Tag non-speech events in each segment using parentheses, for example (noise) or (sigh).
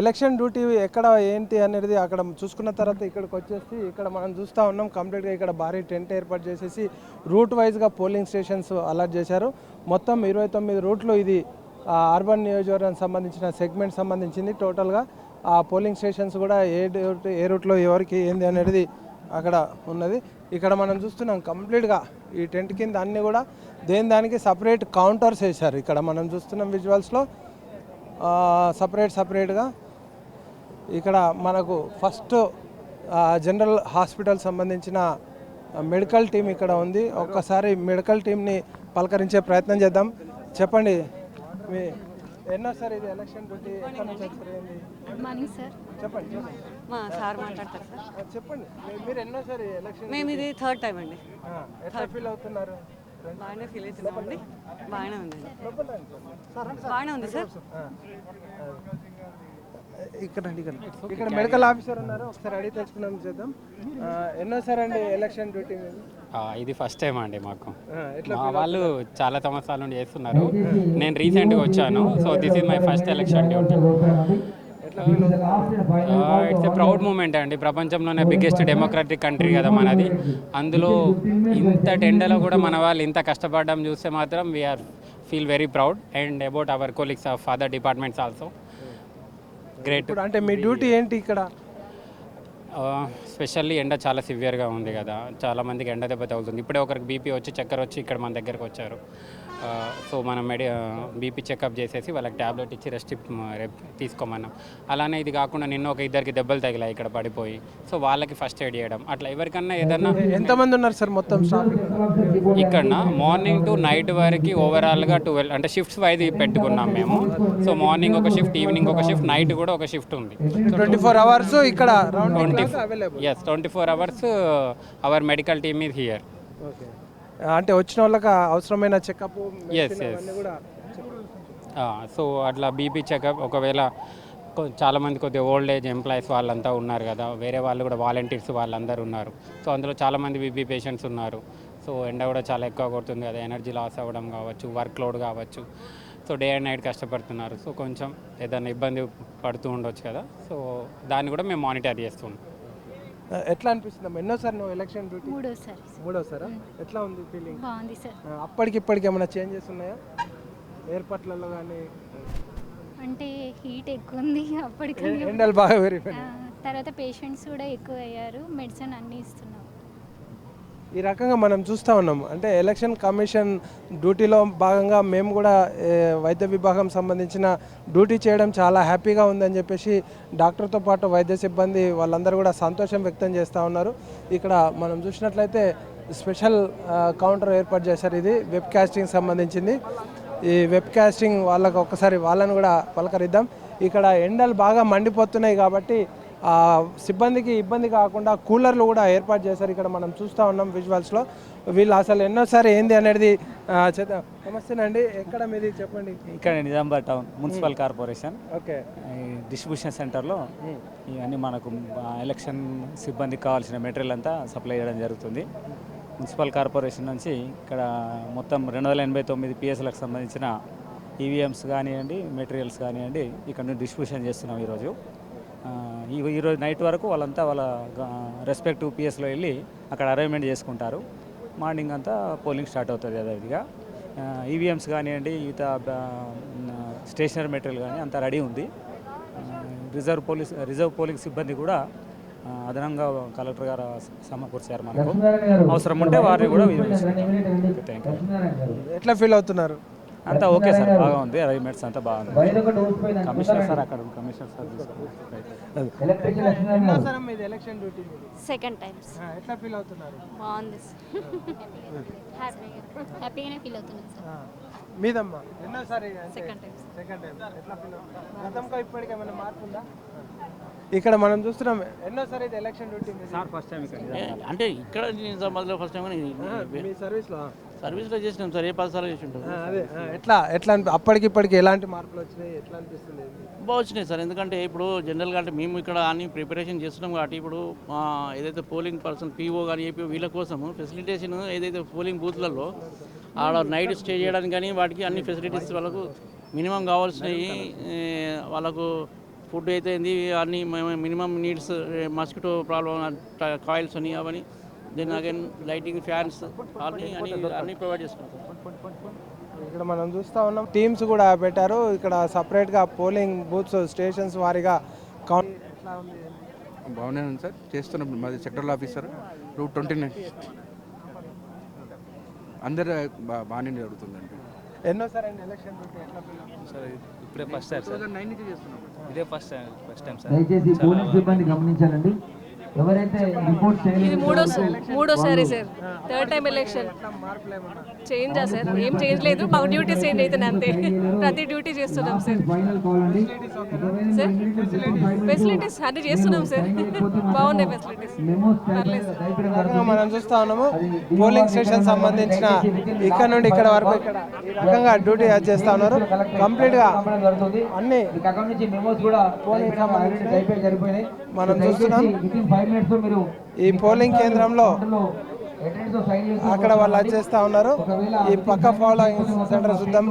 Election duty ఎక్కడ ఏంటి అనేది అక్కడ చూసుకున్న తర్వాత ఇక్కడికి వచ్చేసి ఇక్కడ మనం చూస్తూ ఉన్నాం. కంప్లీట్గా ఇక్కడ భారీ టెంట్ ఏర్పాటు చేసేసి రూట్ వైజ్గా పోలింగ్ స్టేషన్స్ అలర్ట్ చేశారు. మొత్తం ఇరవై తొమ్మిది రూట్లు ఇది అర్బన్ నియోజకవర్గానికి సంబంధించిన సెగ్మెంట్ సంబంధించింది. టోటల్గా ఆ పోలింగ్ స్టేషన్స్ కూడా ఏ రూట్ ఏ రూట్లో ఎవరికి ఏంది అనేది అక్కడ ఉన్నది. ఇక్కడ మనం చూస్తున్నాం కంప్లీట్గా ఈ టెంట్ కింద అన్నీ కూడా దేని దానికి సపరేట్ కౌంటర్స్ వేశారు. ఇక్కడ మనం చూస్తున్నాం విజువల్స్లో సపరేట్ సపరేట్గా ఇక్కడ మనకు ఫస్ట్ జనరల్ హాస్పిటల్ సంబంధించిన మెడికల్ టీం ఇక్కడ ఉంది. ఒక్కసారి మెడికల్ టీంని పలకరించే ప్రయత్నం చేద్దాం. చెప్పండి. మీ ఎన్నోసారి ఇది ఎలక్షన్ డ్యూటీ? ఎక్కడి నుంచి వచ్చారు ఏంది? గుడ్ మార్నింగ్ సార్ చెప్పండి చెప్పండి. మా సార్ మాట్లాడతారు సార్ చెప్పండి. మీరు ఎలక్షన్ మేము ఇది థర్డ్ టైం అండి. ఎట్లా ఫీల్ అవుతున్నారు? బాగానే ఫీల్ అవుతున్నామండి బాగానే ఉందండి. బాగానే ఉంది సార్. ఇక్కడ ఇక్కడ. మెడికల్ ఆఫీసర్ ఉన్నారు. ఒకసారి అడిగి తెలుసుకున్నాం చేద్దాం. ఆ, ఎన్నోసారి అండి ఎలక్షన్ డ్యూటీ ఇది ఫస్ట్ టైం అండి మాకు. మా వాళ్ళు చాలా సంవత్సరాల నుండి చేస్తున్నారు. నేను రీసెంట్గా వచ్చాను. So this is my first election duty. It's a proud moment అండి. ప్రపంచంలోనే బిగ్గెస్ట్ డెమోక్రటిక్ కంట్రీ కదా మనది. అందులో ఇంత టెండలో కూడా మన వాళ్ళు ఇంత కష్టపడడం చూస్తే మాత్రం we are feel very proud and about our colleagues of other departments also great అంటే మీ డ్యూటీ ఏంటి ఇక్కడ? స్పెషల్లీ ఎండ చాలా సివియర్గా ఉంది కదా. చాలా మందికి ఎండ దెబ్బ తగులుతుంది. ఇప్పుడే ఒకరికి బీపీ వచ్చి చక్కెర వచ్చి ఇక్కడ మన దగ్గరకు వచ్చారు. సో మనం మెడి బీపీ చెకప్ చేసేసి వాళ్ళకి ట్యాబ్లెట్ ఇచ్చి రెస్ట్ తీసుకోమన్నాం. అలానే ఇది కాకుండా నిన్న ఒక ఇద్దరికి దెబ్బలు తగిలాయి ఇక్కడ పడిపోయి. సో వాళ్ళకి ఫస్ట్ ఎయిడ్ చేయడం. అట్లా ఎవరికన్నా ఏదన్నా ఎంతమంది ఉన్నారు సార్ మొత్తం ఇక్కడ మార్నింగ్ టు నైట్ వరకు ఓవరాల్గా ట్వెల్వ్ అంటే షిఫ్ట్స్ వైజ్ పెట్టుకున్నాం మేము. సో మార్నింగ్ ఒక షిఫ్ట్ ఈవినింగ్ ఒక షిఫ్ట్ నైట్ కూడా ఒక షిఫ్ట్ ఉంది. ట్వంటీ ఫోర్ అవర్స్ ఇక్కడ twenty yes twenty four hours our medical team is here. Okay. అంటే వచ్చిన వాళ్ళకి అవసరమైన చెకప్. అన్నీ కూడా సో అట్లా బీపీ చెకప్ ఒకవేళ కొ- చాలా మంది కొద్దిగా ఓల్డ్ ఏజ్ ఎంప్లాయీస్ వాళ్ళంతా ఉన్నారు కదా వేరే వాళ్ళు కూడా వాలంటీర్స్ వాళ్ళందరూ ఉన్నారు. సో అందులో చాలా మంది బీపీ పేషెంట్స్ ఉన్నారు. సో ఎండ కూడా చాలా ఎక్కువ కొడుతుంది కదా ఎనర్జీ లాస్ అవ్వడం కావచ్చు వర్క్ లోడ్ కావచ్చు. సో డే అండ్ నైట్ కష్టపడుతున్నారు. సో కొంచెం ఏదైనా ఇబ్బంది పడుతూ ఉండొచ్చు కదా సో దాన్ని కూడా మేము మానిటర్ చేస్తున్నాం. ఎట్లా అనిపిస్తుంది ఎన్నోసారి నువ్వు ఎలక్షన్ డ్యూటీ మూడోసారి. మూడోసారా? ఎట్లా ఉంది ఫీలింగ్ బాగుంది సార్. అప్పటికి ఇప్పటికి ఏమైనా చేంజెస్ ఉన్నాయా? ఏర్పాట్లలో కానీ అంటే హీట్ ఎక్కువ ఉంది అప్పటికి ఎండలు బాగా పెరిగిపోయినాయి. తర్వాత పేషెంట్స్ కూడా ఎక్కువ అయ్యారు మెడిసిన్ అన్నీ ఇస్తున్నాం ఈ రకంగా మనం చూస్తూ ఉన్నాం. అంటే ఎలక్షన్ కమిషన్ డ్యూటీలో భాగంగా మేము కూడా వైద్య విభాగం సంబంధించిన డ్యూటీ చేయడం చాలా హ్యాపీగా ఉందని చెప్పేసి డాక్టర్తో పాటు వైద్య సిబ్బంది వాళ్ళందరూ కూడా సంతోషం వ్యక్తం చేస్తూ ఉన్నారు. ఇక్కడ మనం చూసినట్లయితే స్పెషల్ కౌంటర్ ఏర్పాటు చేశారు ఇది వెబ్ కాస్టింగ్ సంబంధించింది. ఈ వెబ్ కాస్టింగ్ వాళ్ళకు ఒక్కసారి వాళ్ళని కూడా పలకరిద్దాం. ఇక్కడ ఎండలు బాగా మండిపోతున్నాయి కాబట్టి సిబ్బందికి ఇబ్బంది కాకుండా కూలర్లు కూడా ఏర్పాటు చేశారు. ఇక్కడ మనం చూస్తూ ఉన్నాం విజువల్స్లో వీళ్ళు అసలు ఎన్నోసారి ఏంది అనేది నమస్తేనండి. ఎక్కడ మీది చెప్పండి? ఇక్కడ Nizamabad town municipal corporation. Okay. Distribution సెంటర్లో ఇవన్నీ మనకు ఎలక్షన్ సిబ్బందికి కావాల్సిన మెటీరియల్ అంతా సప్లై చేయడం జరుగుతుంది. మున్సిపల్ కార్పొరేషన్ నుంచి ఇక్కడ మొత్తం రెండు వందల ఎనభై తొమ్మిది పిఎస్లకు సంబంధించిన ఈవీఎంస్ కానివ్వండి మెటీరియల్స్ కానివ్వండి ఇక్కడ నుంచి డిస్ట్రిబ్యూషన్ చేస్తున్నాం ఈరోజు. ఈరోజు నైట్ వరకు వాళ్ళంతా వాళ్ళ రెస్పెక్టివ్ పిఎస్లో వెళ్ళి అక్కడ అరేంజ్మెంట్ చేసుకుంటారు. మార్నింగ్ అంతా పోలింగ్ స్టార్ట్ అవుతుంది అదేవిధంగా ఈవీఎంస్ కానివ్వండి ఈత స్టేషనరీ మెటీరియల్ కానీ అంతా రెడీ ఉంది. రిజర్వ్ పోలీస్ రిజర్వ్ పోలింగ్ సిబ్బంది కూడా అదనంగా కలెక్టర్ గారు సమకూర్చారు మనకు. అవసరం ఉంటే వారిని కూడా థ్యాంక్ యూ ఎట్లా ఫీల్ అవుతున్నారు? అంతా ఓకే సార్ బాగా ఉంది అరేంజ్మెంట్స్ అంతా బాగుంది. కమిషనర్ సార్ అక్కడ కమిషనర్ సార్? సెకండ్ టైమ్స్ ఆ, ఎట్లా ఫీల్ అవుతున్నారు? బాగుంది హ్యాపీగానే ఫీల్ అవుతున్నాం సార్ ఆ, మీదమ్మా? ఎన్నోసారి సెకండ్ టైమ్స్ సెకండ్ టైం ఎట్లా ఫీల్ అవుతున్నారు? గతంలో ఇప్పటికి ఏమైనా మార్పు ఉందా? ఇక్కడ మనం చూస్తున్నాం. ఎన్నోసారి ఇది election duty? Sir first time ఇక్కడ. అంటే ఇక్కడ నిజామాబాద్లో ఫస్ట్ టైం కానీ మీ సర్వీస్లో సర్వీస్లో చేసినాం సార్ ఏ పది సార్లు చేసి ఉంటాం అదే ఎట్లా ఎట్లా అనిపి అప్పటికి ఇప్పటికి ఎలాంటి మార్పులు వచ్చినాయి ఎట్లా అనిపిస్తుంది? బాగా వచ్చినాయి సార్ ఎందుకంటే ఇప్పుడు జనరల్గా అంటే మేము ఇక్కడ అన్ని ప్రిపరేషన్ చేస్తున్నాం కాబట్టి ఇప్పుడు ఏదైతే పోలింగ్ పర్సన్ పీఓ కానీ ఏపీ వీళ్ళ కోసము ఫెసిలిటేషన్ ఏదైతే పోలింగ్ బూత్లలో ఆడ నైట్ స్టే చేయడానికి కానీ వాటికి అన్ని ఫెసిలిటీస్ వాళ్ళకు మినిమం కావాల్సినవి వాళ్ళకు ఫుడ్ అయితే అన్ని minimum needs mosquito problem coils అని అవన్నీ దెన్ అగైన్ లైటింగ్ ఫ్యాన్స్ అన్ని అన్ని ప్రొవైడ్ చేసుకుంటాం ఇక్కడ మనం చూస్తూ ఉన్నాం. టీమ్స్ కూడా పెట్టారు. ఇక్కడ సపరేట్గా పోలింగ్ బూత్స్ స్టేషన్స్ వారీగా కౌంట్ బాగానే ఉంది సార్. చేస్తున్నాం. మాది sectoral officer. Route twenty nine. అందరు బాగానే జరుగుతుందండి. ఎన్నోసారి అండి ఎలక్షన్? సార్ ఇప్పుడే ఫస్ట్ టైం సార్. ఇదే first time first time sir. దయచేసి పోలీస్ సిబ్బంది గమనించాలండి. ఎవరైతే రిపోర్ట్ ఇది మూడో మూడోసారి సార్ థర్డ్ టైం ఎలక్షన్ చేంజా సార్? ఏం చేంజ్ లేదు. మాకు డ్యూటీస్ చేంజ్ అవుతుంది అంతే. ప్రతి డ్యూటీ చేస్తున్నాం సార్. ఫైనల్ కాల్ అండి. సార్ ఫెసిలిటీస్ అన్ని చేస్తున్నాం సార్. బాగున్నాయి ఫెసిలిటీస్ మనం చూస్తా ఉన్నాము పోలింగ్ స్టేషన్ సంబంధించిన ఇక్కడ నుండి ఇక్కడ వరకు ఇక్కడ రకంగా డ్యూటీ చేస్తా ఉన్నారు. కంప్లీట్గా అన్ని మీకు అక్కడ నుంచి మెమోస్ కూడా టైపింగ్ జరిగిపోయినాయి మనం చూస్తున్నాం. ఈ పోలింగ్ కేంద్రంలో అక్కడ వాళ్ళు వచ్చేస్తా ఉన్నారు ఈ పక్క ఫాలోయింగ్ సెంటర్ చూద్దాం.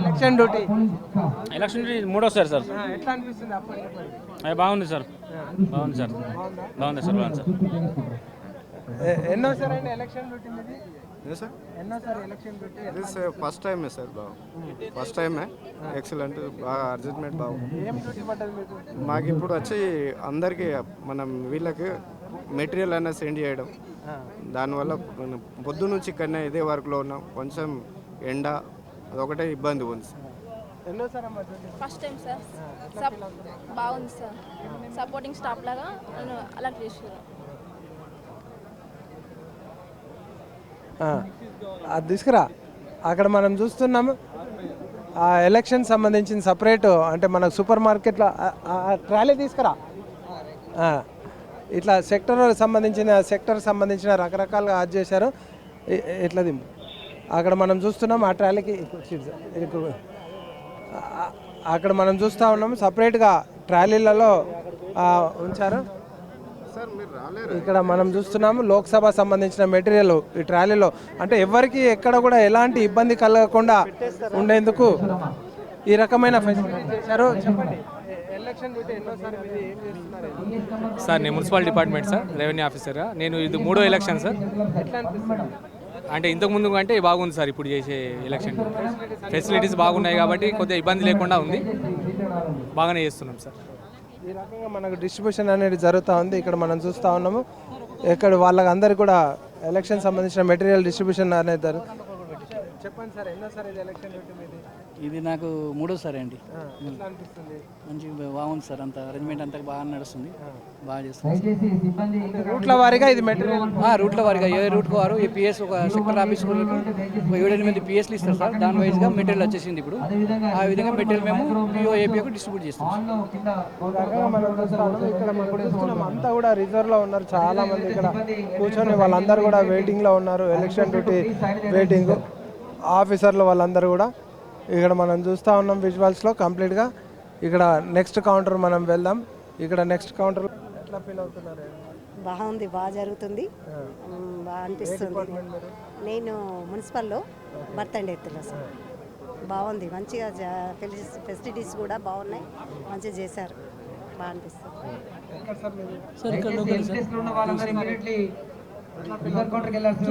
Election duty? ఎలక్షన్ మూడోసారి సార్ ఎట్లా అనిపిస్తుంది అప్పటికప్పుడు అది బాగుంది సార్. బాగుంది సార్. బాగుంది సార్ బాగుంది సార్. ఎన్నోసారి అండి ఎలక్షన్ డ్యూటీ సార్ ఫస్ట్ టైమే సార్ బాగు ఫస్ట్ టైమే ఎక్సలెంట్ బాగా అడ్జస్ట్మెంట్ బాగుంది మీకు? ఇప్పుడు వచ్చి అందరికీ మనం వీళ్ళకి మెటీరియల్ అనేది సెండ్ చేయడం. దానివల్ల పొద్దు నుంచి ఇక్కడనే ఇదే వర్క్లో ఉన్నాం. కొంచెం ఎండ అదొకటే ఇబ్బంది ఉంది సార్. ఎన్నోసారి అమ్మా డ్యూటీ? ఫస్ట్ టైం సార్ బాగుంది సార్ సపోర్టింగ్ స్టాఫ్ లాగా అలర్ట్ చేసారు అది తీసుకురా. అక్కడ మనం చూస్తున్నాము ఆ ఎలక్షన్ సంబంధించిన సపరేట్ అంటే మనకు సూపర్ మార్కెట్లో ట్రాలీ తీసుకురా. ఇట్లా సెక్టర్ సంబంధించిన సెక్టర్ సంబంధించిన రకరకాలుగా యాడ్ చేశారు. ఇట్లా దింపు. అక్కడ మనం చూస్తున్నాం ఆ ట్రాలీకి అక్కడ మనం చూస్తూ ఉన్నాము సపరేట్గా ట్రాలీలలో ఉంచారు. ఇక్కడ మనం చూస్తున్నాము లోక్సభ సంబంధించిన మెటీరియల్ ఈ ట్రాలీలో. అంటే ఎవరికి ఎక్కడ కూడా ఎలాంటి ఇబ్బంది కలగకుండా ఉండేందుకు ఈ రకమైన ఫెసిలిటీ చేశారు. చెప్పండి. సార్ నేను మున్సిపల్ డిపార్ట్మెంట్ సార్ రెవెన్యూ ఆఫీసర్గా నేను ఇది మూడో ఎలక్షన్ సార్. అంటే ఇంతకు ముందు అంటే బాగుంది సార్ ఇప్పుడు చేసే ఎలక్షన్. ఫెసిలిటీస్ బాగున్నాయి కాబట్టి కొద్దిగా ఇబ్బంది లేకుండా ఉంది. బాగానే చేస్తున్నాం సార్. ఈ రకంగా మనకు డిస్ట్రిబ్యూషన్ అనేది జరుగుతూ ఉంది. ఇక్కడ మనం చూస్తూ ఉన్నాము. ఇక్కడ వాళ్ళకి కూడా ఎలక్షన్ సంబంధించిన మెటీరియల్ డిస్ట్రిబ్యూషన్ అనేది చెప్పండి సార్ ఎన్నోసారి ఇది ఎలక్షన్ పెట్టి మీది? ఇది నాకు మూడోసారి అండి. మంచి బాగుంది సార్ అంత. అరేంజ్మెంట్ అంతా బాగా నడుస్తుంది. బాగా చేస్తుంది రూట్ల వారీగా ఇది మెటీరియల్ రూట్ల వారిగా. ఏ రూట్కు వారు ఈ పిఎస్ ఒక సెక్టర్ ఆఫీస్ ఏడు ఎనిమిది పిఎస్లు ఇస్తారు సార్. దాని వైజ్గా మెటీరియల్ వచ్చేసింది ఇప్పుడు. ఆ విధంగా మెటీరియల్ మేము పిఓ ఏపీకి డిస్ట్రిబ్యూట్ చేస్తాం అంతా కూడా రిజర్వ్లో ఉన్నారు. చాలా మంది ఇక్కడ కూర్చొని వాళ్ళందరూ కూడా వెయిటింగ్లో ఉన్నారు. ఎలక్షన్ డ్యూటీ వెయిటింగ్ ఆఫీసర్లు వాళ్ళందరూ కూడా ఇక్కడ మనం చూస్తూ ఉన్నాం విజువల్స్లో కంప్లీట్గా. ఇక్కడ నెక్స్ట్ కౌంటర్ మనం వెళ్దాం. ఇక్కడ నెక్స్ట్ కౌంటర్ ఎట్లా ఫీల్ అవుతున్నారు? బాగుంది బాగా జరుగుతుంది. బాగా అనిపిస్తుంది. నేను మున్సిపల్లో బర్త్ అండ్ ఎత్తులో సార్. బాగుంది మంచిగా ఫెసిలిటీస్ కూడా బాగున్నాయి. మంచిగా చేశారు. బాగా అనిపిస్తుంది. రిజర్వ్ కౌంటర్కి వెళ్ళాల్సింది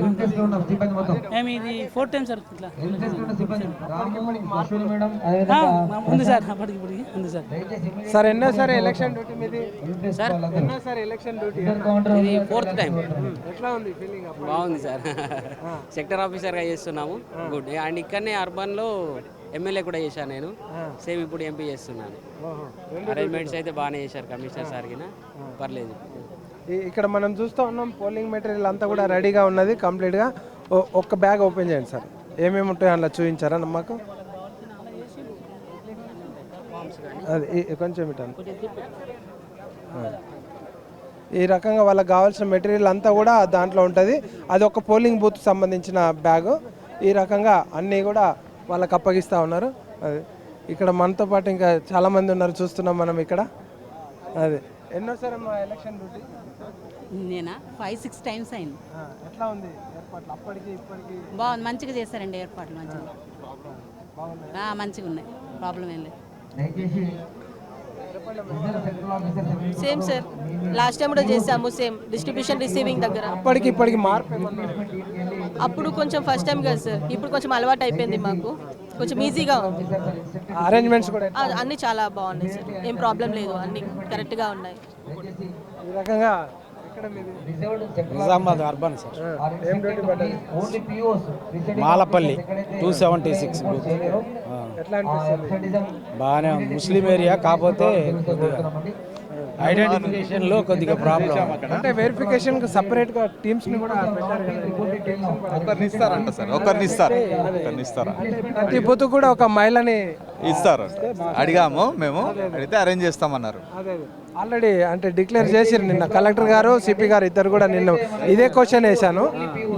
హెల్త్ టెస్ట్ ఉన్న సిబ్బంది మొత్తం. ఇది ఫోర్త్ టైం సార్ ఇట్లా. హెల్త్ టెస్ట్ ఉన్న సిబ్బంది. రాము అశ్విని మేడం అదేవిధంగా ఉంది సార్ అప్పటికి ఇప్పటికి ఉంది sir. Immediate sir election duty మీది? టెస్ట్ వాళ్ళందరూ ఎన్నోసారి ఎలక్షన్ డ్యూటీ ఫోర్త్ టైం ఎట్లా ఉంది ఫీలింగ్ అప్పుడు? బాగుంది సార్. సెక్టర్ ఆఫీసర్గా చేస్తున్నాము. గుడ్ అండ్ ఇక్కడనే అర్బన్లో ఎమ్మెల్యే కూడా చేశాను నేను. సేమ్ ఇప్పుడు ఎంపీ చేస్తున్నాను. అరేంజ్మెంట్స్ అయితే బాగానే చేశారు కమిషనర్ సార్ కింద పర్లేదు. ఇక్కడ మనం చూస్తూ ఉన్నాం పోలింగ్ మెటీరియల్ అంతా కూడా రెడీగా ఉన్నది కంప్లీట్గా. ఓ- ఒక్క బ్యాగ్ ఓపెన్ చేయండి సార్. ఏమేమి ఉంటాయో అందులో చూపించారా మాకు అది ఈ- కొంచెం ఇటాను ఈ రకంగా వాళ్ళకి కావాల్సిన మెటీరియల్ అంతా కూడా దాంట్లో ఉంటుంది. అది ఒక పోలింగ్ బూత్ సంబంధించిన బ్యాగు. ఈ రకంగా అన్నీ కూడా వాళ్ళకి అప్పగిస్తూ ఉన్నారు. అది ఇక్కడ మనతో పాటు ఇంకా చాలామంది ఉన్నారు చూస్తున్నాం మనం ఇక్కడ. అదే. Election duty? నేనా? ఫైవ్ సిక్స్ టైమ్స్ అయింది. ఎట్లా ఉంది ఏర్పాట్లు? అప్పటికి ఇప్పటికి? బాగుంది. మంచిగా చేశారండి ఏర్పాట్లు మంచిగా. బాగున్నాయి? మంచిగా ఉన్నాయి. ప్రాబ్లం ఏం లేదు. సేమ్ సార్ లాస్ట్ టైం కూడా చేసాము సేమ్ డిస్ట్రిబ్యూషన్ రిసీవింగ్ దగ్గర. ఇప్పటికి ఇప్పటికి మార్పు ఏమన్నా? అప్పుడు కొంచెం ఫస్ట్ టైం కదా సార్ ఇప్పుడు కొంచెం అలవాటు అయిపోయింది మాకు. కొంచెం ఈజీగా ఉంది. అరేంజ్మెంట్స్ కూడా అన్నీ చాలా బాగున్నాయి సార్ ఏం ప్రాబ్లం లేదు అన్నీ కరెక్ట్గా ఉన్నాయి. ఈ రకంగా Nizamabad urban sir Malapalli two seventy six బాగానే ఉంది. ముస్లిం ఏరియా కాకపోతే ఐడెంటిఫికేషన్లో కొద్దిగా ప్రాబ్లం అంటే వెరిఫికేషన్కి సపరేట్గా టీమ్స్ని కూడా పెట్టారు ఒకరిని ఇస్తారంట సార్ ఒకరిని ఇస్తారు ఒకరిని ఇస్తారా. ప్రతి బూత్ కూడా ఒక మహిళని ఇస్తారు అడిగాము మేము అడిగితే అరేంజ్ చేస్తామన్నారు. అదే. ఆల్రెడీ అంటే డిక్లేర్ చేసిరు నిన్న. కలెక్టర్ గారు సిపి గారు ఇద్దరు కూడా నిన్న ఇదే క్వశ్చన్ వేశాను.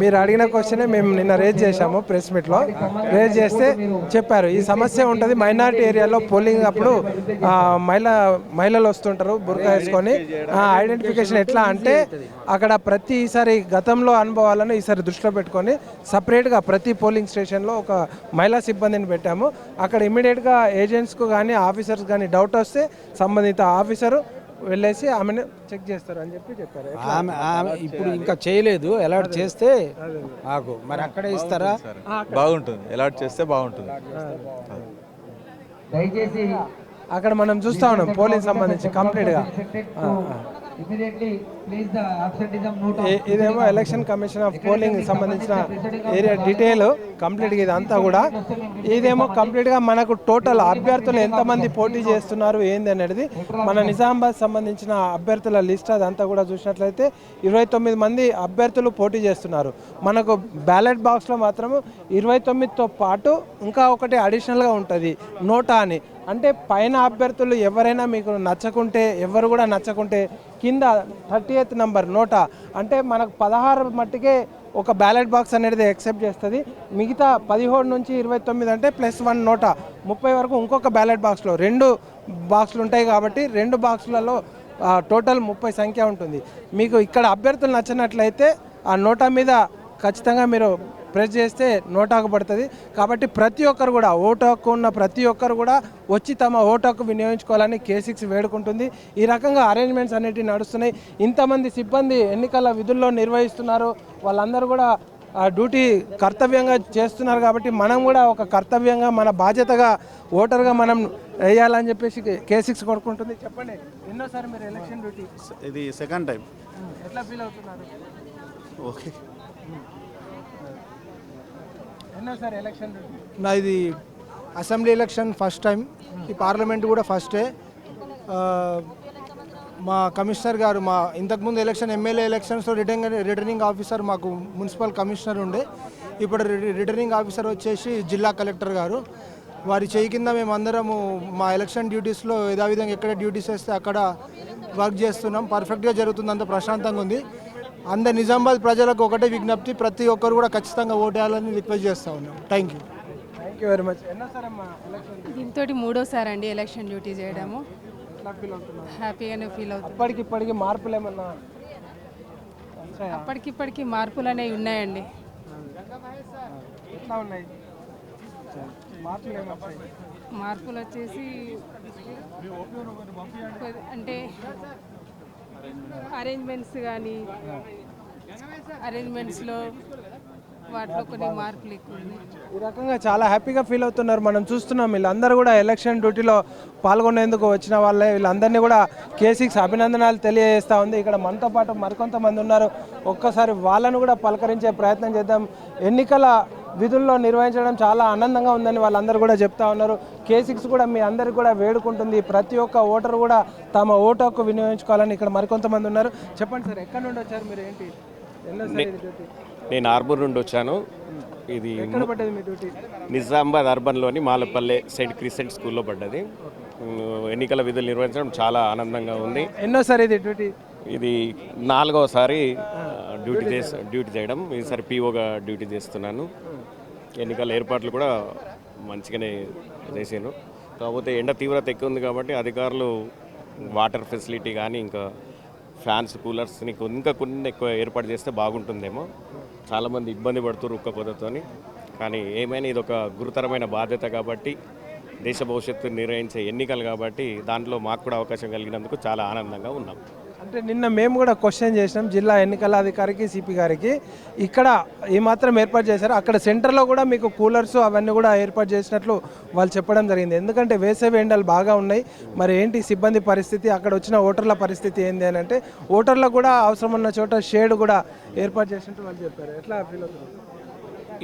మీరు అడిగిన క్వశ్చనే మేము నిన్న రేజ్ చేశాము ప్రెస్ మీట్లో రేజ్ చేస్తే చెప్పారు. ఈ సమస్య ఉంటుంది. మైనారిటీ ఏరియాలో పోలింగ్ అప్పుడు మహిళ మహిళలు వస్తుంటారు బుర్కా వేసుకొని. ఐడెంటిఫికేషన్ ఎట్లా అంటే అక్కడ ప్రతి ఈసారి గతంలో అనుభవాలను ఈసారి దృష్టిలో పెట్టుకొని సపరేట్గా ప్రతి పోలింగ్ స్టేషన్లో ఒక మహిళా సిబ్బందిని పెట్టాము. అక్కడ ఇమీడియట్గా ఏజెంట్స్కు కానీ ఆఫీసర్స్ కానీ డౌట్ వస్తే సంబంధిత ఆఫీసరు వెళ్ళేసి ఆమెను చెక్ చేస్తారు అని చెప్పి చెప్పారు? ఆమె ఆమె ఇప్పుడు ఇంకా చేయలేదు. అలర్ట్ చేస్తే మాకు. మరి అక్కడే ఇస్తారా? బాగుంటుంది. ఎలాట్ చేస్తే బాగుంటుంది. దయచేసి అక్కడ మనం చూస్తా ఉన్నాం పోలింగ్ సంబంధించి కంప్లీట్గా. ఇదేమో ఎలక్షన్ కమిషన్ ఆఫ్ పోలింగ్ సంబంధించిన ఏరియా డీటెయిల్ కంప్లీట్గా ఇదంతా కూడా. ఇదేమో కంప్లీట్గా మనకు టోటల్ అభ్యర్థులు ఎంతమంది పోటీ చేస్తున్నారు ఏంది అనేది మన నిజామాబాద్ సంబంధించిన అభ్యర్థుల లిస్ట్ అదంతా కూడా చూసినట్లయితే ఇరవై తొమ్మిది మంది అభ్యర్థులు పోటీ చేస్తున్నారు. మనకు బ్యాలెట్ బాక్స్లో మాత్రం ఇరవై తొమ్మిదితో పాటు ఇంకా ఒకటి అడిషనల్గా ఉంటుంది. నోటా అని. అంటే పైన అభ్యర్థులు ఎవరైనా మీకు నచ్చకుంటే ఎవరు కూడా నచ్చకుంటే కింద థర్టీ ఎయిత్ నంబర్ నోటా అంటే మనకు పదహారు మట్టుకే ఒక బ్యాలెట్ బాక్స్ అనేది యాక్సెప్ట్ చేస్తుంది. మిగతా పదిహేడు నుంచి ఇరవై తొమ్మిది అంటే ప్లస్ వన్ నోటా ముప్పై వరకు ఇంకొక బ్యాలెట్ బాక్స్లో రెండు బాక్సులు ఉంటాయి కాబట్టి రెండు బాక్సులలో టోటల్ ముప్పై సంఖ్య ఉంటుంది. మీకు ఇక్కడ అభ్యర్థులు నచ్చినట్లయితే ఆ నోటా మీద ఖచ్చితంగా మీరు ప్రెస్ చేస్తే నోటాకు పడుతుంది. కాబట్టి ప్రతి ఒక్కరు కూడా ఓటు హక్కు ఉన్న ప్రతి ఒక్కరు కూడా వచ్చి తమ ఓటు హక్కు వినియోగించుకోవాలని కే సిక్స్ వేడుకుంటుంది. ఈ రకంగా అరేంజ్మెంట్స్ అనేటివి నడుస్తున్నాయి. ఇంతమంది సిబ్బంది ఎన్నికల విధుల్లో నిర్వహిస్తున్నారు. వాళ్ళందరూ కూడా ఆ డ్యూటీ కర్తవ్యంగా చేస్తున్నారు కాబట్టి మనం కూడా ఒక కర్తవ్యంగా మన బాధ్యతగా ఓటర్గా మనం వేయాలని చెప్పేసి కే సిక్స్ కొడుకుంటుంది చెప్పండి ఎన్నోసారి మీరు ఎలక్షన్ డ్యూటీ? ఇది సెకండ్ టైం ఎట్లా ఫీల్ అవుతున్నారు? ఓకే నా ఇది అసెంబ్లీ ఎలక్షన్ ఫస్ట్ టైం. ఈ పార్లమెంట్ కూడా ఫస్టే. మా కమిషనర్ గారు మా ఇంతకుముందు ఎలక్షన్ ఎమ్మెల్యే ఎలక్షన్స్లో రిటర్నింగ్ రిటర్నింగ్ ఆఫీసర్ మాకు మున్సిపల్ కమిషనర్ ఉండే. ఇప్పుడు రి- రిటర్నింగ్ ఆఫీసర్ వచ్చేసి జిల్లా కలెక్టర్ గారు. వారి చేయి కింద మేము అందరము మా ఎలక్షన్ డ్యూటీస్లో యథావిధంగా ఎక్కడ డ్యూటీస్ వేస్తే అక్కడ వర్క్ చేస్తున్నాం. పర్ఫెక్ట్గా జరుగుతుంది అంత ప్రశాంతంగా ఉంది. అందరు నిజామాబాద్ ప్రజలకు ఒకటే విజ్ఞప్తి ప్రతి ఒక్కరు కూడా ఖచ్చితంగా ఓటేయాలని రిక్వెస్ట్ చేస్తూ ఉన్నాం. Thank you thank you very much దీంతో మూడోసారి అండి ఎలక్షన్ డ్యూటీ చేయడము. హ్యాపీగానే ఫీల్ అవుతుంది. అప్పటికి ఇప్పటికి మార్పులు ఏమన్నా? అప్పటికిప్పటికి మార్పులు అనేవి ఉన్నాయండి మార్పులు వచ్చేసి అంటే అరేంజ్మెంట్స్ కానీ అరేంజ్మెంట్స్లో వాటిలో కొన్ని మార్పులు ఎక్కువ ఈ రకంగా చాలా హ్యాపీగా ఫీల్ అవుతున్నారు. మనం చూస్తున్నాం వీళ్ళందరూ కూడా ఎలక్షన్ డ్యూటీలో పాల్గొనేందుకు వచ్చిన వాళ్ళే. వీళ్ళందరినీ కూడా కేసీకి అభినందనాలు తెలియజేస్తూ ఉంది. ఇక్కడ మనతో పాటు మరికొంతమంది ఉన్నారు. ఒక్కసారి వాళ్ళను కూడా పలకరించే ప్రయత్నం చేద్దాం. ఎన్నికల విధుల్లో నిర్వహించడం చాలా ఆనందంగా ఉందని వాళ్ళందరూ కూడా చెప్తా ఉన్నారు. కే సిక్స్ కూడా మీ అందరికి కూడా వేడుకుంటుంది. ప్రతి ఒక్క ఓటరు కూడా తమ ఓటు హక్కు వినియోగించుకోవాలని ఇక్కడ మరికొంతమంది ఉన్నారు. చెప్పండి సార్ ఎక్కడి నుండి వచ్చారు మీరు? ఏంటి? నేను ఆర్మూర్ నుండి వచ్చాను. ఇది నిజామాబాద్ అర్బన్లోని మాలపల్లె సెయింట్ క్రిసెంట్ స్కూల్లో పడ్డది. ఎన్నికల విధులు నిర్వహించడం చాలా ఆనందంగా ఉంది. ఎన్నోసారి ఇది డ్యూటీ? ఇది నాలుగవసారి డ్యూటీ చేసి డ్యూటీ చేయడం. ఈసారి పీఓగా డ్యూటీ చేస్తున్నాను. ఎన్నికల ఏర్పాట్లు కూడా మంచిగానే చేశాను కాకపోతే ఎండ తీవ్రత ఎక్కువ ఉంది కాబట్టి అధికారులు వాటర్ ఫెసిలిటీ కానీ ఇంకా ఫ్యాన్స్ కూలర్స్ నీకు ఇంకా కొన్ని ఎక్కువ ఏర్పాటు చేస్తే బాగుంటుందేమో. చాలామంది ఇబ్బంది పడుతున్నారు ఉక్క పొదతోని కానీ ఏమైనా ఇది ఒక గురుతరమైన బాధ్యత కాబట్టి దేశ భవిష్యత్తు నిర్వహించే ఎన్నికలు కాబట్టి దాంట్లో మాకు కూడా అవకాశం కలిగినందుకు చాలా ఆనందంగా ఉన్నాం. అంటే నిన్న మేము కూడా క్వశ్చన్ చేసినాం జిల్లా ఎన్నికల అధికారికి సిపి గారికి. ఇక్కడ ఈ మాత్రం ఏర్పాటు చేశారు అక్కడ సెంటర్లో కూడా మీకు కూలర్స్ అవన్నీ కూడా ఏర్పాటు చేసినట్లు వాళ్ళు చెప్పడం జరిగింది. ఎందుకంటే వేసవి ఎండలు బాగా ఉన్నాయి. మరి ఏంటి సిబ్బంది పరిస్థితి? అక్కడ వచ్చిన ఓటర్ల పరిస్థితి ఏంది అని అంటే ఓటర్లకు కూడా అవసరం ఉన్న చోట షేడ్ కూడా ఏర్పాటు చేసినట్టు వాళ్ళు చెప్పారు. ఎట్లా ఫీల్ అవుతుంది?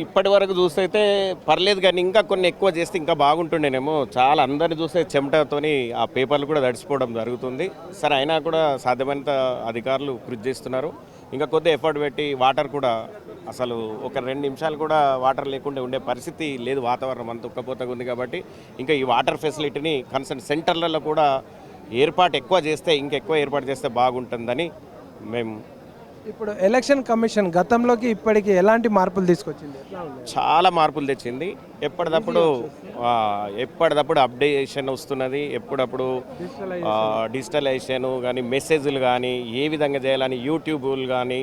ఇప్పటి వరకు చూస్తే పర్లేదు కానీ ఇంకా కొన్ని ఎక్కువ చేస్తే ఇంకా బాగుంటుండేనేమో. చాలా అందరిని చూస్తే చెమటతోని ఆ పేపర్లు కూడా తడిసిపోవడం జరుగుతుంది. సరే అయినా కూడా సాధ్యమైనంత అధికారులు కృషి చేస్తున్నారు. ఇంకా కొద్దిగా ఎఫర్ట్ పెట్టి వాటర్ కూడా అసలు ఒక రెండు నిమిషాలు కూడా వాటర్ లేకుండా ఉండే పరిస్థితి లేదు. వాతావరణం అంత ఉక్కపోతగా ఉంది కాబట్టి ఇంకా ఈ వాటర్ ఫెసిలిటీని కన్సర్న్ సెంటర్లలో కూడా ఏర్పాటు ఎక్కువ చేస్తే ఇంకా ఎక్కువ ఏర్పాటు చేస్తే బాగుంటుందని మేము ఇప్పుడు ఎలక్షన్ కమిషన్ గతంలోకి ఇప్పటికి ఎలాంటి మార్పులు తీసుకొచ్చింది? చాలా మార్పులు తెచ్చింది. ఎప్పటికప్పుడు ఎప్పటికప్పుడు అప్డేషన్ వస్తున్నది. ఎప్పుడప్పుడు డిజిటలైజేషన్ కానీ మెసేజ్లు కానీ ఏ విధంగా చేయాలని యూట్యూబ్లు కానీ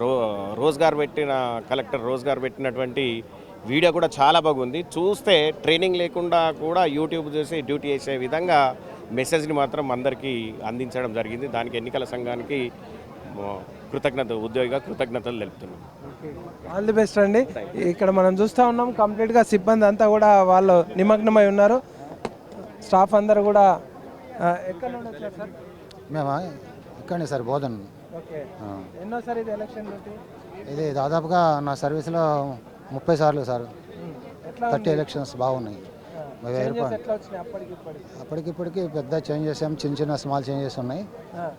రో రోజ్గార్ పెట్టిన కలెక్టర్ రోజ్గార్ పెట్టినటువంటి వీడియో కూడా చాలా బాగుంది. చూస్తే ట్రైనింగ్ లేకుండా కూడా యూట్యూబ్ చూసి డ్యూటీ చేసే విధంగా మెసేజ్ని మాత్రం అందరికీ అందించడం జరిగింది. దానికి ఎన్నికల సంఘానికి కృతజ్ఞత ఉద్యోగిగా కృతజ్ఞతలు తెలుపుతున్నాం ఆల్ ది బెస్ట్ అండి. ఇక్కడ మనం చూస్తూ ఉన్నాం కంప్లీట్గా సిబ్బంది అంతా కూడా వాళ్ళు నిమగ్నమై ఉన్నారు. స్టాఫ్ అందరు కూడా ఎక్కడ నుండి వచ్చారు సార్? మేమా? ఇక్కడనే సార్ బోధన్. ఓకే ఆ. ఎన్నోసారి ఇది ఎలక్షన్ డ్యూటీ? ఇది దాదాపుగా నా సర్వీస్లో ముప్పై సార్లు సార్. ఎట్లా థర్టీ? ఎలక్షన్స్ బాగున్నాయి. మరి Changes ఏర్పా- ఎట్లా వచ్చినాయి అప్పటికి ఇప్పటికి అప్పటికిప్పటికి పెద్ద చేంజెస్ ఏం చిన్న చిన్న స్మాల్ చేంజెస్ ఉన్నాయి. ఆ.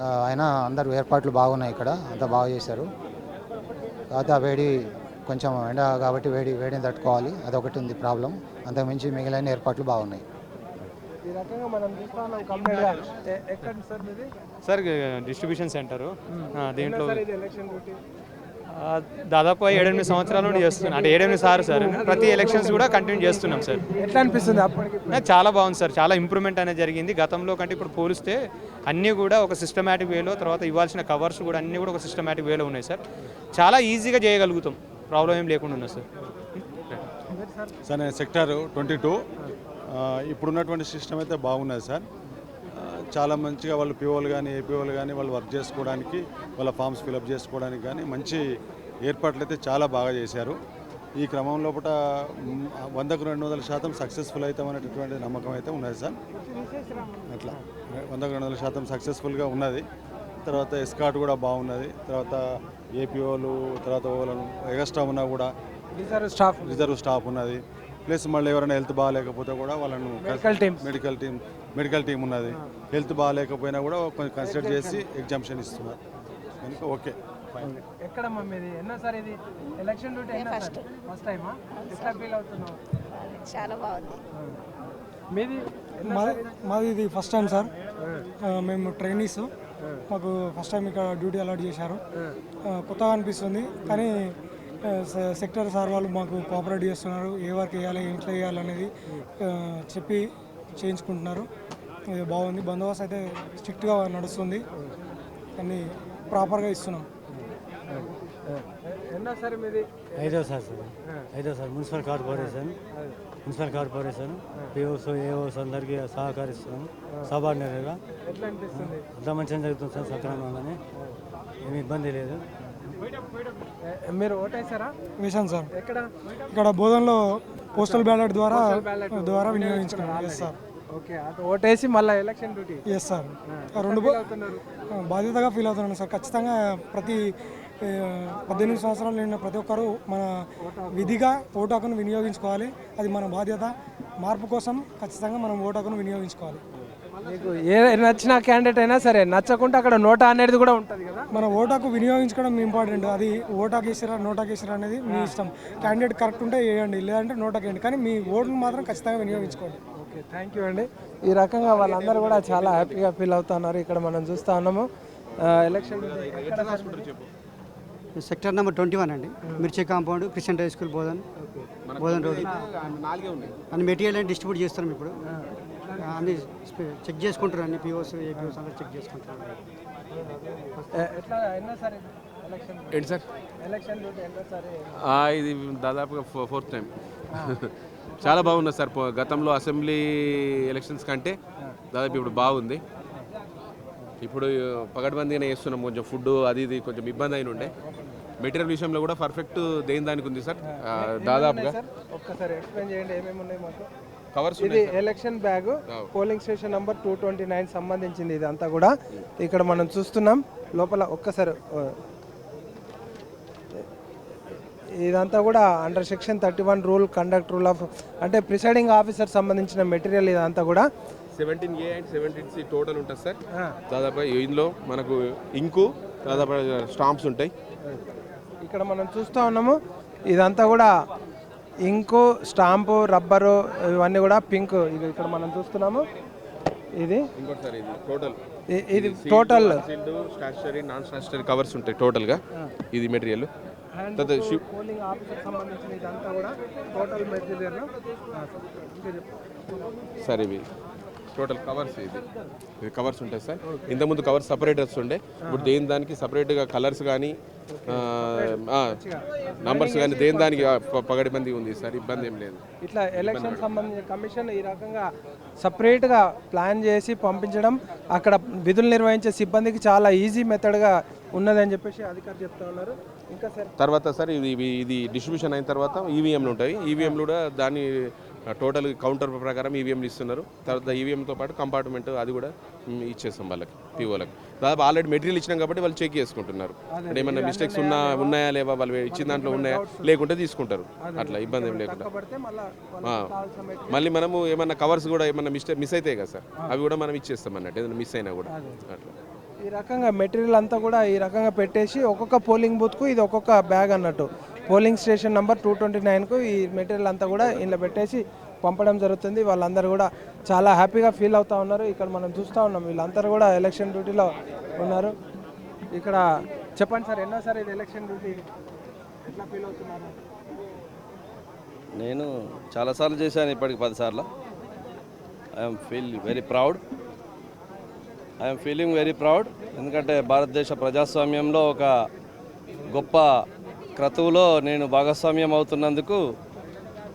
అయినా అందరు ఏర్పాట్లు బాగున్నాయి ఇక్కడ అంతా బాగా చేశారు. ఆ వేడి కొంచెం ఎండ కాబట్టి వేడి వేడిని తట్టుకోవాలి అదొకటి ఉంది ప్రాబ్లం. అంతకుమించి మిగిలిన ఏర్పాట్లు బాగున్నాయి. ఈ రకంగా మనం చూస్తా ఉన్నాం కంప్లీట్గా ఎ- ఎక్కడ సార్ డిస్ట్రిబ్యూషన్ సెంటరు. దీంట్లో ఎలక్షన్ దాదాపు ఏడెనిమిది సంవత్సరాల నుండి చేస్తున్నాం అంటే ఏడెనిమిది సార్లు సార్. ప్రతి ఎలక్షన్స్ కూడా కంటిన్యూ చేస్తున్నాం సార్. ఎట్లా అనిపిస్తుంది చాలా బాగుంది సార్. చాలా ఇంప్రూవ్మెంట్ అనేది జరిగింది. గతంలో కంటే ఇప్పుడు పోలిస్తే అన్నీ కూడా ఒక సిస్టమేటిక్ వేలో తర్వాత ఇవ్వాల్సిన కవర్స్ కూడా అన్నీ కూడా ఒక సిస్టమేటిక్ వేలో ఉన్నాయి సార్. చాలా ఈజీగా చేయగలుగుతాం. ప్రాబ్లం ఏం లేకుండా ఉన్నది sir. Sir sector twenty two ఇప్పుడున్నటువంటి సిస్టమ్ అయితే బాగున్నది సార్. చాలా మంచిగా వాళ్ళు పిఓలు కానీ ఏపీఓలు కానీ వాళ్ళు వర్క్ చేసుకోవడానికి వాళ్ళ ఫామ్స్ ఫిలప్ చేసుకోవడానికి కానీ మంచి ఏర్పాట్లు అయితే చాలా బాగా చేశారు. ఈ క్రమం లోపల వందకు రెండు వందల శాతం సక్సెస్ఫుల్ అవుతామనేటటువంటి నమ్మకం అయితే ఉన్నది సార్. అట్లా. వందకు రెండు వందల శాతం సక్సెస్ఫుల్గా ఉన్నది. తర్వాత ఎస్కాట్ కూడా బాగున్నది. తర్వాత ఏపీఓలు తర్వాత ఓలను ఎగస్ట్రా ఉన్నా కూడా రిజర్వ్ స్టాఫ్ రిజర్వ్ స్టాఫ్ ఉన్నది. ప్లస్ మళ్ళీ ఎవరైనా హెల్త్ బాగాలేకపోతే కూడా వాళ్ళను Medical teams. Medical team medical team ఉన్నది. హెల్త్ బాగాలేకపోయినా కూడా కొంచెం కన్సిడర్ చేసి ఎగ్జామ్షన్ ఇస్తున్నారు. కనుక ఓకే. ఫైన్ ఎక్కడమ్మా మీది? ఎన్నోసారి ఇది? Election duty first. ఫస్ట్ టైమా? ఎట్లా ఫీల్ అవుతున్నావు? చాలా బాగుంది. మీది? మాది మాది ఇది ఫస్ట్ టైం సార్. మేము ట్రైనీస్. మాకు ఫస్ట్ టైం ఇక్కడ డ్యూటీ అలాట్ చేశారు. కొత్తగా అనిపిస్తుంది. కానీ సెక్టర్ సార్ వాళ్ళు మాకు కోఆపరేట్ చేస్తున్నారు. ఏ వర్క్ వేయాలి ఇంట్లో వేయాలి అనేది ఆ, చెప్పి చేయించుకుంటున్నారు. ఇది బాగుంది. బందోబస్తు అయితే స్ట్రిక్ట్గా నడుస్తుంది. అన్నీ ప్రాపర్గా ఇస్తున్నాం. ఎన్నోసారి మీది? ఐదోసారి sir ఐదోసారి municipal corporation. Municipal corporation. POs AOs అందరికీ సహకరిస్తున్నాం. సబార్డినేట్గా. అంతా మంచిగా జరుగుతుంది సార్ సక్రమంగానే. ఏమి ఇబ్బంది లేదు. మీరు ఓటేసారా వేశాను సార్. ఎక్కడ? ఇక్కడ బోధనలో పోస్టల్ బ్యాలెట్ ద్వారా ద్వారా ఓపెన్ వినియోగించుకున్నాం చేసుకున్నారు ఎస్ సార్ ఓకే అటు ఓటేసి మళ్ళీ ఎలక్షన్ డ్యూటీ? ఎస్ సార్ రెండు బాధ్యతగా ఫీల్ అవుతున్నాను సార్. ఖచ్చితంగా ప్రతి పద్దెనిమిది సంవత్సరాలు నిండిన ప్రతి ఒక్కరూ మన విధిగా ఓటు హక్కును వినియోగించుకోవాలి. అది మన బాధ్యత. మార్పు కోసం ఖచ్చితంగా మనం ఓటు హక్కును వినియోగించుకోవాలి. మీకు ఏ నచ్చిన క్యాండిడేట్ అయినా సరే నచ్చకుంటే అక్కడ నోటా అనేది కూడా ఉంటుంది కదా. మన ఓటాకు వినియోగించుకోవడం ఇంపార్టెంట్ అది ఓటాకు వేసిరా నోటాకు వేసిరా అనేది మీ ఇష్టం. క్యాండిడేట్ కరెక్ట్ ఉంటే వేయండి లేదంటే నోటాకు వేయండి. కానీ మీ ఓటును మాత్రం ఖచ్చితంగా వినియోగించుకోండి. ఓకే థ్యాంక్ యూ అండి. ఈ రకంగా వాళ్ళందరూ కూడా చాలా హ్యాపీగా ఫీల్ అవుతున్నారు. ఇక్కడ మనం చూస్తూ ఉన్నాము. Election? Sector number twenty one అండి. Mirchi compound Christian high school Bodhan Bodhan road అన్ని మెటీరియల్ అని డిస్ట్రిబ్యూట్ చేస్తున్నాం ఇప్పుడు. అన్ని చెక్ చేసుకుంటారు అన్ని పిఓస్ ఏపీఓస్ అందరూ చెక్ చేసుకుంటారు. ఏంటి సార్? ఇది? దాదాపుగా ఫోర్త్ టైం. (laughs) చాలా బాగున్నది సార్. గతంలో అసెంబ్లీ ఎలక్షన్స్ కంటే దాదాపు ఇప్పుడు బాగుంది. ఇప్పుడు పగడ్బందీగానే చేస్తున్నాం. కొంచెం ఫుడ్ అది ఇది కొంచెం ఇబ్బంది అయిన ఉండే. మెటీరియల్ విషయంలో కూడా పర్ఫెక్ట్ దేని దానికి ఉంది సార్? దాదాపుగా. సార్? ఒక్కసారి ఎక్స్ప్లెయిన్ చేయండి. ఏమేమి ఉన్నాయి మాకు? కవర్స్ ఇది election bag polling station number two twenty nine సంబంధించింది ఇదంతా కూడా. ఇక్కడ మనం చూస్తున్నాం. లోపల ఒక్కసారి ఇదంతా కూడా under section thirty one rule conduct rule of అంటే ప్రిసైడింగ్ ఆఫీసర్ సంబంధించిన మెటీరియల్ ఇదంతా కూడా. Seventeen A and seventeen C total ఉంటుంది సార్ దాదాపు ఇందులో మనకు ఇంకు దాదాపు స్టాంప్స్ ఉంటాయి. ఇక్కడ మనం చూస్తూ ఉన్నాము. ఇదంతా కూడా ఇంకు స్టాంపు రబ్బరు ఇవన్నీ కూడా పింక్. ఇది ఇక్కడ మనం చూస్తున్నాము. ఇది టోటల్. ఇది. స్టాచ్యురీ నాన్ స్టాచ్యురీ కవర్స్ ఉంటాయి టోటల్గా. ఇది మెటీరియల్ తర్వాత షిప్ పోలింగ్ ఆఫీసర్ సంబంధించిన ఇదంతా కూడా total material sir total covers ఇది. ఇది కవర్స్ ఉంటాయి సార్. ఇంతకుముందు కవర్స్ సపరేటర్స్ ఉండే. ఇప్పుడు దేని దానికి సపరేట్గా కలర్స్ కానీ నంబర్స్ కానీ దేని దానికి పగడిబంది ఉంది సార్. ఇబ్బంది ఏం లేదు. ఇట్లా ఎలక్షన్ సంబంధించిన కమిషన్ ఈ రకంగా సపరేట్గా ప్లాన్ చేసి పంపించడం అక్కడ విధులు నిర్వహించే సిబ్బందికి చాలా ఈజీ మెథడ్గా ఉన్నదని చెప్పేసి అధికారులు చెప్తా ఉన్నారు. ఇంకా సార్? తర్వాత సార్ ఇది ఇది- ఇది డిస్ట్రిబ్యూషన్ అయిన తర్వాత ఈవీఎంలు ఉంటాయి. ఈవీఎంలు కూడా దాని టోటల్ కౌంటర్ ప్రకారం ఈవీఎంలు ఇస్తున్నారు. తర్వాత ఈవీఎంతో పాటు కంపార్ట్మెంట్ అది కూడా ఇచ్చేస్తాం వాళ్ళకి పీఓలకు దాదాపు ఆల్రెడీ మెటీరియల్ ఇచ్చినాం కాబట్టి వాళ్ళు చెక్ చేసుకుంటున్నారు. అంటే ఏమన్నా మిస్టేక్స్ ఉన్నా ఉన్నాయా లేవా వాళ్ళు ఇచ్చిన దాంట్లో ఉన్నాయా లేకుంటే తీసుకుంటారు. అట్లా ఇబ్బంది ఏం లేకుండా. మళ్ళీ మనము ఏమన్నా కవర్స్ కూడా ఏమన్నా మిస్టేక్ మిస్ అవుతాయి కదా సార్. అవి కూడా మనం ఇచ్చేస్తాం అన్నట్టు ఏదైనా మిస్ అయినా కూడా. అట్లా. ఈ రకంగా మెటీరియల్ అంతా కూడా ఈ రకంగా పెట్టేసి ఒక్కొక్క పోలింగ్ బూత్కు ఇది ఒక్కొక్క బ్యాగ్ అన్నట్టు. Polling station number two twenty నైన్కు ఈ మెటీరియల్ అంతా కూడా ఇందులో పెట్టేసి పంపడం జరుగుతుంది. వాళ్ళందరూ కూడా చాలా హ్యాపీగా ఫీల్ అవుతా ఉన్నారు. ఇక్కడ మనం చూస్తూ ఉన్నాం. వీళ్ళందరూ కూడా ఎలక్షన్ డ్యూటీలో ఉన్నారు. ఇక్కడ చెప్పండి సార్ ఎన్నోసారి ఇది ఎలక్షన్ డ్యూటీ? ఎట్లా ఫీల్ అవుతున్నారు? నేను చాలాసార్లు చేశాను ఇప్పటికి పదిసార్లు I'm feel very proud I'm feeling very proud ఎందుకంటే భారతదేశ ప్రజాస్వామ్యంలో ఒక గొప్ప క్రతువులో నేను భాగస్వామ్యం అవుతున్నందుకు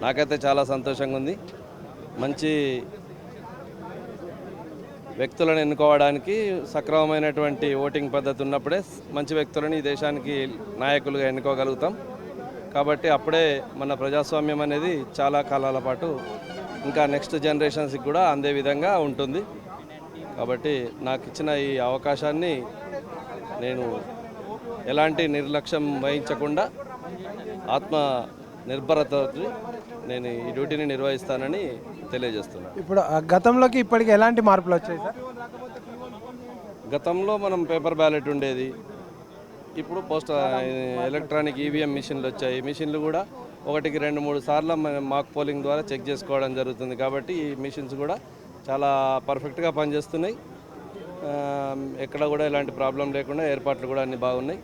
నాకైతే చాలా సంతోషంగా ఉంది. మంచి వ్యక్తులను ఎన్నుకోవడానికి సక్రమమైనటువంటి ఓటింగ్ పద్ధతి ఉన్నప్పుడే మంచి వ్యక్తులను ఈ దేశానికి నాయకులుగా ఎన్నుకోగలుగుతాం. కాబట్టి అప్పుడే మన ప్రజాస్వామ్యం అనేది చాలా కాలాల పాటు ఇంకా నెక్స్ట్ జనరేషన్స్కి కూడా అందే విధంగా ఉంటుంది. కాబట్టి నాకు ఇచ్చిన ఈ అవకాశాన్ని నేను ఎలాంటి నిర్లక్ష్యం వహించకుండా ఆత్మ నిర్భరతతో నేను ఈ డ్యూటీని నిర్వహిస్తానని తెలియజేస్తున్నాను ఇప్పుడు గతంలోకి ఇప్పటికి ఎలాంటి మార్పులు వచ్చాయి సార్? గతంలో మనం పేపర్ బ్యాలెట్ ఉండేది. ఇప్పుడు పోస్ట్ ఎలక్ట్రానిక్ ఈవీఎం మిషన్లు వచ్చాయి. మిషన్లు కూడా ఒకటికి రెండు మూడు సార్లు మనం మాక్ పోలింగ్ ద్వారా చెక్ చేసుకోవడం జరుగుతుంది కాబట్టి ఈ మిషన్స్ కూడా చాలా పర్ఫెక్ట్గా పనిచేస్తున్నాయి. ఎక్కడ కూడా ఎలాంటి ప్రాబ్లం లేకుండా ఏర్పాట్లు కూడా అన్ని బాగున్నాయి.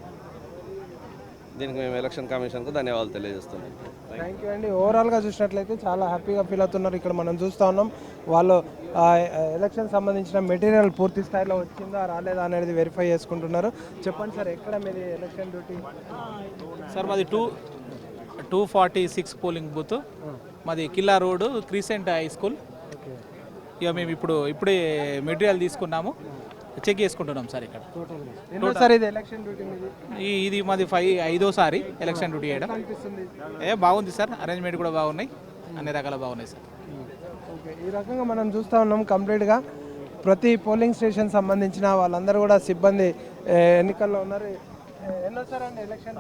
దీనికి మేము ఎలక్షన్ కమిషన్కు ధన్యవాదాలు తెలియజేస్తున్నాం. థ్యాంక్ యూ అండి ఓవరాల్గా చూసినట్లయితే చాలా హ్యాపీగా ఫీల్ అవుతున్నారు ఇక్కడ మనం చూస్తూ ఉన్నాం. వాళ్ళు ఎలక్షన్ సంబంధించిన మెటీరియల్ పూర్తి స్థాయిలో వచ్చిందా రాలేదా అనేది వెరిఫై చేసుకుంటున్నారు. చెప్పండి సార్ ఎక్కడ మీది ఎలక్షన్ డ్యూటీ? సార్ మాది two two forty six polling booth. మాది Killa road Crescent high school. ఇక మేము ఇప్పుడు ఇప్పుడే మెటీరియల్ తీసుకున్నాము. చెక్ చేసుకుంటున్నాం సార్ ఇక్కడ. ఇది ఎలక్షన్ డ్యూటీ మీది? ఈ ఇది మాది ఫైవ్ ఐదోసారి ఎలక్షన్ డ్యూటీ చేయడం అనిపిస్తుంది? ఏ బాగుంది సార్. అరేంజ్మెంట్ కూడా బాగున్నాయి. అన్ని రకాల బాగున్నాయి సార్. ఓకే ఈ రకంగా మనం చూస్తూ ఉన్నాం కంప్లీట్గా. ప్రతి పోలింగ్ స్టేషన్ సంబంధించిన వాళ్ళందరూ కూడా సిబ్బంది ఏ, ఎన్నికల్లో ఉన్నారు. ఏ, ఎన్నోసారి అండి ఎలక్షన్?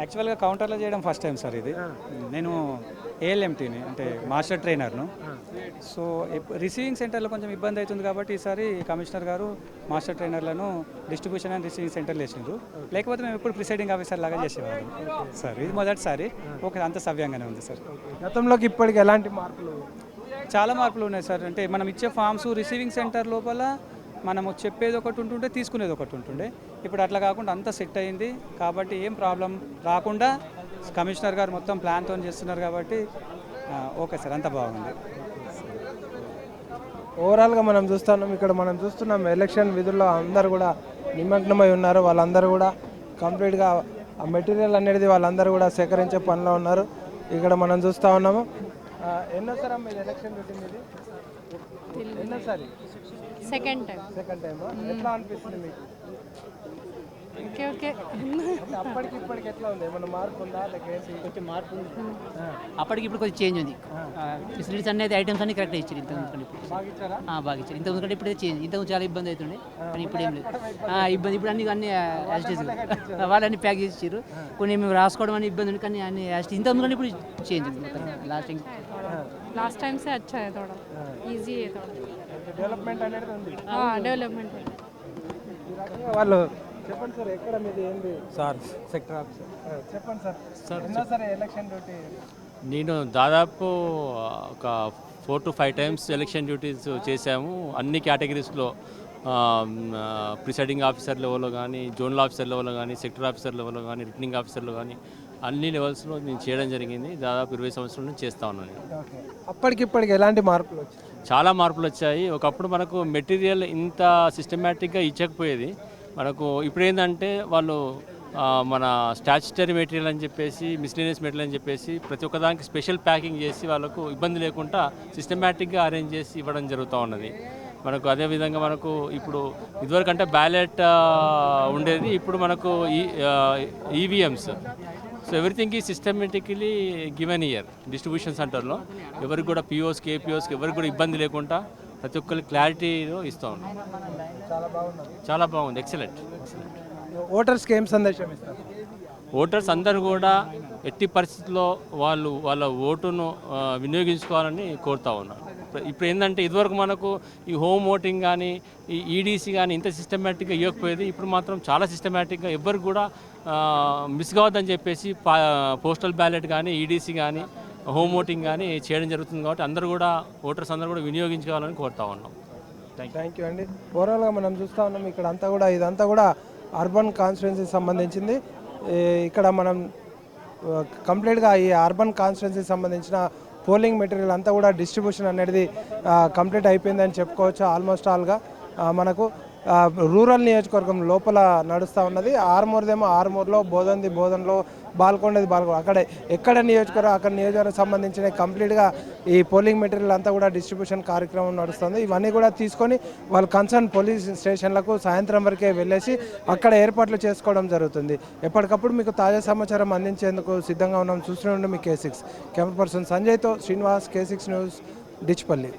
యాక్చువల్గా కౌంటర్లో చేయడం ఫస్ట్ టైం సార్ ఇది. నేను ఏఎల్ఎంటీని అంటే మాస్టర్ ట్రైనర్ను. సో రిసీవింగ్ సెంటర్లో కొంచెం ఇబ్బంది అవుతుంది కాబట్టి ఈసారి కమిషనర్ గారు మాస్టర్ ట్రైనర్లను డిస్ట్రిబ్యూషన్ అండ్ రిసీవింగ్ సెంటర్లు వేసిండ్రు లేకపోతే మేము ఎప్పుడు ప్రిసైడింగ్ ఆఫీసర్ లాగా చేసేవాళ్ళం. సార్ ఇది మొదటిసారి. ఓకే అంత సవ్యంగానే ఉంది సార్. గతంలోకి ఇప్పటికి ఎలాంటి మార్పులు? చాలా మార్పులు ఉన్నాయి సార్. అంటే మనం ఇచ్చే ఫామ్స్ రిసీవింగ్ సెంటర్ లోపల మనము చెప్పేది ఒకటి ఉంటుండే తీసుకునేది ఒకటి ఉంటుండే. ఇప్పుడు అట్లా కాకుండా అంతా సెట్ అయింది. కాబట్టి ఏం ప్రాబ్లం రాకుండా కమిషనర్ గారు మొత్తం ప్లాన్తో చేస్తున్నారు కాబట్టి ఓకే సార్ అంత బాగుంది. ఓవరాల్గా మనం చూస్తున్నాం ఇక్కడ మనం చూస్తున్నాం ఎలక్షన్ విధుల్లో అందరు కూడా నిమగ్నమై ఉన్నారు. వాళ్ళందరూ కూడా కంప్లీట్గా ఆ మెటీరియల్ అనేది వాళ్ళందరూ కూడా సేకరించే పనిలో ఉన్నారు. ఇక్కడ మనం చూస్తూ ఉన్నాము. ఎన్నోసారి అమ్మ ఇది ఎలక్షన్ పెట్టింది ఇది? ఎన్నోసారి సెకండ్ టైం సెకండ్ టైం ఎట్లా అనిపిస్తుంది మీకు? Okay okay. అప్పటికి ఇప్పటికి ఎట్లా ఉంది? ఏమైనా మార్పు ఉందా? కొంచెం మార్పు ఉంది. అప్పటికి ఇప్పుడు కొంచెం చేంజ్ ఉంది. ఫెసిలిటీస్ అనేది ఐటమ్స్ అన్ని కరెక్ట్ ఇచ్చారు ఇంత ముందు బాగా ఇచ్చారు? ఇంత ముందు ఇప్పుడు చేంజ్ ఇంత చాలా ఇబ్బంది అవుతుండే. కానీ ఇప్పుడు ఏం లేదు. ఇబ్బంది. ఇప్పుడు అన్ని అన్ని వాళ్ళు అన్ని ప్యాక్ ఇచ్చారు కొన్ని మేము రాసుకోవడం అని ఇబ్బంది ఉంది కానీ అన్ని ఇంత ముందు ఇప్పుడు చేంజ్ ఉంది లాస్ట్ లాస్ట్ టైం సే ఈజీ డెవలప్మెంట్ అనేది ఉంది. డెవలప్మెంట్ వాళ్ళు చెప్పండి సార్ ఎక్కడ మీది ఏంది? Sir sector officer. చెప్పండి సార్. సార్, ఎన్నోసారి ఎలక్షన్ డ్యూటీ? నేను దాదాపు ఒక four to five times election duties చేశాము. అన్ని కేటగిరీస్లో ప్రిసైడింగ్ ఆఫీసర్ లెవెల్లో కానీ జోనల్ ఆఫీసర్ లెవెల్లో కానీ సెక్టర్ ఆఫీసర్ లెవెల్లో కానీ రిటర్నింగ్ ఆఫీసర్లో కానీ అన్ని లెవెల్స్లో నేను చేయడం జరిగింది. దాదాపు ఇరవై సంవత్సరాల నుంచి చేస్తా ఉన్నాను అప్పటికిప్పటికి ఎలాంటి మార్పులు వచ్చాయి? చాలా మార్పులు వచ్చాయి. ఒకప్పుడు మనకు మెటీరియల్ ఇంత సిస్టమేటిక్గా ఇచ్చకపోయేది. మనకు ఇప్పుడు ఏంటంటే వాళ్ళు మన స్టాచ్యుటరీ మెటీరియల్ అని చెప్పేసి మిస్లీనియస్ మెటీరియల్ అని చెప్పేసి ప్రతి ఒక్కదానికి స్పెషల్ ప్యాకింగ్ చేసి వాళ్ళకు ఇబ్బంది లేకుండా సిస్టమేటిక్గా అరేంజ్ చేసి ఇవ్వడం జరుగుతూ ఉన్నది. మనకు అదేవిధంగా మనకు ఇప్పుడు ఇదివరకంటే బ్యాలెట్ ఉండేది. ఇప్పుడు మనకు ఈ ఈవీఎంస్ సో ఎవ్రీథింగ్ ఈ సిస్టమేటికలీ గివెన్ ఇయర్ డిస్ట్రిబ్యూషన్ సెంటర్లో ఎవరికి కూడా పిఓస్కి ఏపీఓస్కి ఎవరికి కూడా ఇబ్బంది లేకుండా ప్రతి ఒక్కరికి క్లారిటీలో ఇస్తూ ఉన్నాం. చాలా బాగుంది. ఎక్సలెంట్. ఎక్సలెంట్. ఓటర్స్కి ఏం సందేశం ఇస్తారు? ఓటర్స్ అందరూ కూడా ఎట్టి పరిస్థితుల్లో వాళ్ళు వాళ్ళ ఓటును వినియోగించుకోవాలని కోరుతా ఉన్నాను ఇప్పుడు- ఏంటంటే ఇదివరకు మనకు ఈ హోమ్ ఓటింగ్ కానీ ఈ ఈడీసీ కానీ ఇంత సిస్టమేటిక్గా ఇవ్వకపోయేది ఇప్పుడు మాత్రం చాలా సిస్టమేటిక్గా ఎవ్వరు కూడా మిస్ కావద్దని చెప్పేసి పోస్టల్ బ్యాలెట్ కానీ ఈడీసీ కానీ హోమ్ ఓటింగ్ కానీ చేయడం జరుగుతుంది కాబట్టి అందరూ కూడా ఓటర్స్ అందరూ కూడా వినియోగించుకోవాలని కోరుతా ఉన్నాం. థ్యాంక్ యూ అండి. ఓవరాల్గా మనం చూస్తూ ఉన్నాం ఇక్కడ అంతా కూడా ఇదంతా కూడా అర్బన్ కాన్స్టిట్యున్సీకి సంబంధించింది. ఇక్కడ మనం కంప్లీట్గా ఈ అర్బన్ కాన్స్టిట్యున్సీకి సంబంధించిన పోలింగ్ మెటీరియల్ అంతా కూడా డిస్ట్రిబ్యూషన్ అనేది కంప్లీట్ అయిపోయిందని చెప్పుకోవచ్చు ఆల్మోస్ట్ ఆల్గా మనకు. రూరల్ నియోజకవర్గం లోపల నడుస్తూ ఉన్నది. ఆర్మూర్దేమో ఆర్మూర్లో బోధంది బోధనలో బాల్కొండది బాల్కొండ. అక్కడ ఎక్కడ నియోజకవర్గం అక్కడ నియోజకవర్గం సంబంధించిన కంప్లీట్గా ఈ పోలింగ్ మెటీరియల్ అంతా కూడా డిస్ట్రిబ్యూషన్ కార్యక్రమం నడుస్తుంది. ఇవన్నీ కూడా తీసుకొని వాళ్ళు కన్సర్న్ పోలీస్ స్టేషన్లకు సాయంత్రం వరకే వెళ్ళేసి అక్కడ ఏర్పాట్లు చేసుకోవడం జరుగుతుంది. ఎప్పటికప్పుడు మీకు తాజా సమాచారం అందించేందుకు సిద్ధంగా ఉన్నాం. చూస్తూనే ఉండి మీ K six camera person సంజయ్తో Srinivas K six news Dichpally.